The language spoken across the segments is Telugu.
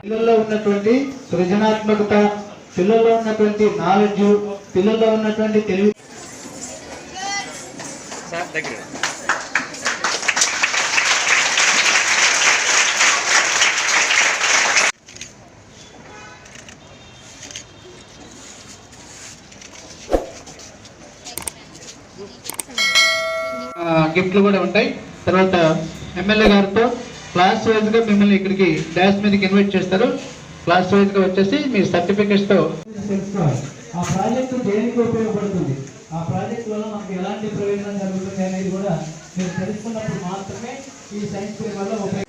పిల్లల్లో ఉన్నటువంటి సృజనాత్మకత పిల్లల్లో ఉన్నటువంటి నాలెడ్జ్ పిల్లల్లో ఉన్నటువంటి తెలివి. గిఫ్ట్లు కూడా ఉంటాయి. తర్వాత ఎమ్మెల్యే గారితో క్లాస్ వైజ్గా మిమ్మల్ని ఇక్కడికి డాష్ మీదకి ఇన్వైట్ చేస్తారు. క్లాస్ వైజ్గా వచ్చేసి మీ సర్టిఫికేట్స్తో తెలుసుకోవాలి. ఆ ప్రాజెక్టు దేనికి ఉపయోగపడుతుంది? ఆ ప్రాజెక్ట్ వల్ల మనకు ఎలాంటి ప్రయోజనం జరుగుతుంది అనేది కూడా మీరు తెలుసుకున్నప్పుడు మాత్రమే ఈ సైన్స్ ఫేర్ వల్ల ఉపయోగం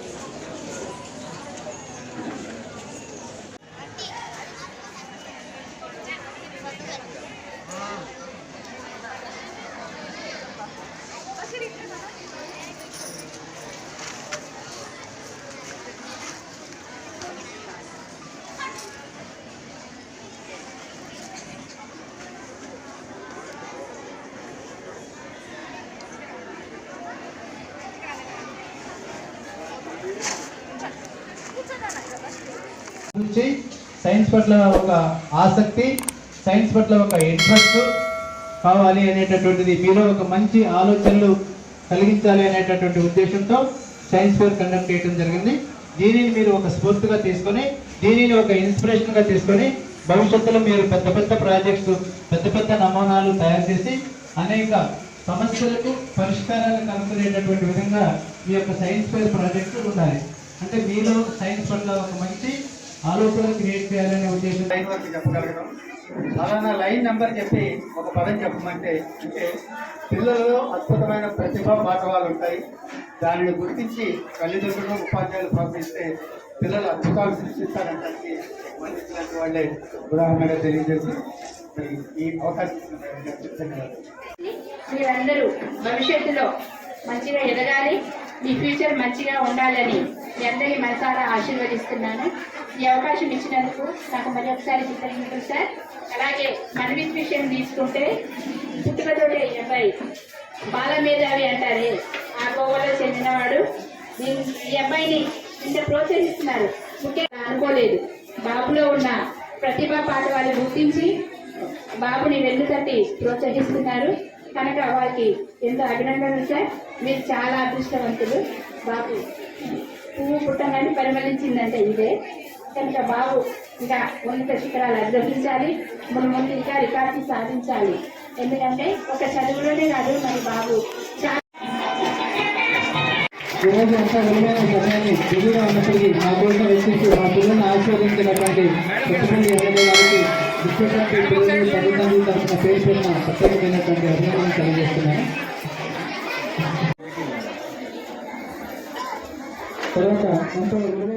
నుంచి సైన్స్ పట్ల ఒక ఆసక్తి సైన్స్ పట్ల ఒక ఇంట్రెస్ట్ కావాలి అనేటటువంటిది మీలో ఒక మంచి ఆలోచనలు కలిగించాలి అనేటటువంటి ఉద్దేశంతో సైన్స్ ఫేర్ కండక్ట్ చేయడం జరిగింది. దీనిని మీరు ఒక స్ఫూర్తిగా తీసుకొని దీనిని ఒక ఇన్స్పిరేషన్గా తీసుకొని భవిష్యత్తులో మీరు పెద్ద పెద్ద ప్రాజెక్ట్స్ పెద్ద పెద్ద నమూనాలు తయారు చేసి అనేక సమస్యలకు పరిష్కారాలు కనుక్కునేటటువంటి విధంగా మీ యొక్క సైన్స్ ఫేర్ ప్రాజెక్టు ఉండాలి. అంటే మీలో సైన్స్ పట్ల ఒక మంచి ఆలోచన క్రియేట్ చేయాలనే ఉద్దేశం. లైన్ వరకు చెప్పగలగడం. అలానా లైన్ నెంబర్ చెప్పి ఒక పదం చెప్పమంటే అంటే పిల్లలలో అద్భుతమైన ప్రతిభ పాఠవాలు ఉంటాయి. దానిని గుర్తించి తల్లిదండ్రులు ఉపాధ్యాయులు పంపిస్తే పిల్లలు అద్భుతాలు సృష్టిస్తారనడానికి మంచి వాళ్ళే ఉదాహరణగా తెలియజేసి ఈ అవకాశం మీరందరూ భవిష్యత్తులో మంచిగా ఎదగాలి మీ ఫ్యూచర్ మంచిగా ఉండాలని మీ అందరి మనసారా ఆశీర్వదిస్తున్నాను. ఈ అవకాశం ఇచ్చినందుకు నాకు మరి ఒకసారి కృతజ్ఞతలు సార్. అలాగే మనవిత్ విషయం తీసుకుంటే పుట్టుకతోటి ఈ అబ్బాయి బాల మేధావి అంటారే. ఆ గోవాలో చెందినవాడు. నేను ఈ అబ్బాయిని ఇంత ప్రోత్సహిస్తున్నారు. ముఖ్యంగా అనుకోలేదు. బాబులో ఉన్న ప్రతిభా పాట వాళ్ళు గుర్తించి బాబుని వెన్ను తట్టి ప్రోత్సహిస్తున్నారు. కనుక వారికి ఎంతో అభినందనలు సార్. మీరు చాలా అదృష్టవంతులు. బాబు పువ్వు పుట్టగానే పరిమళించిందంటే ఇదే. అత్యంత బాగు. ఇంకా ఉన్నత శిఖరాలు అధిగమించాలి మన ముందు ఇంకా రికార్డు సాధించాలి. ఎందుకంటే ఒక చదువులోనే కాదు మరి బాబు. చాలా ఈరోజు అంత విలువైన సమయాన్ని బిజీగా ఉన్నప్పటికీ నా కోసం వెచ్చించి మా పిల్లల్ని ఆశీర్వదించినటువంటి ముఖ్యమంత్రి ఎమ్మెల్యే గారికి ముఖ్యమంత్రి పిల్లలు తల్లిదండ్రులు తరఫున పేరు పెట్టిన ప్రత్యేకమైనటువంటి అభినందనలు తెలియజేస్తున్నాను. తర్వాత ఎంతో విలువైన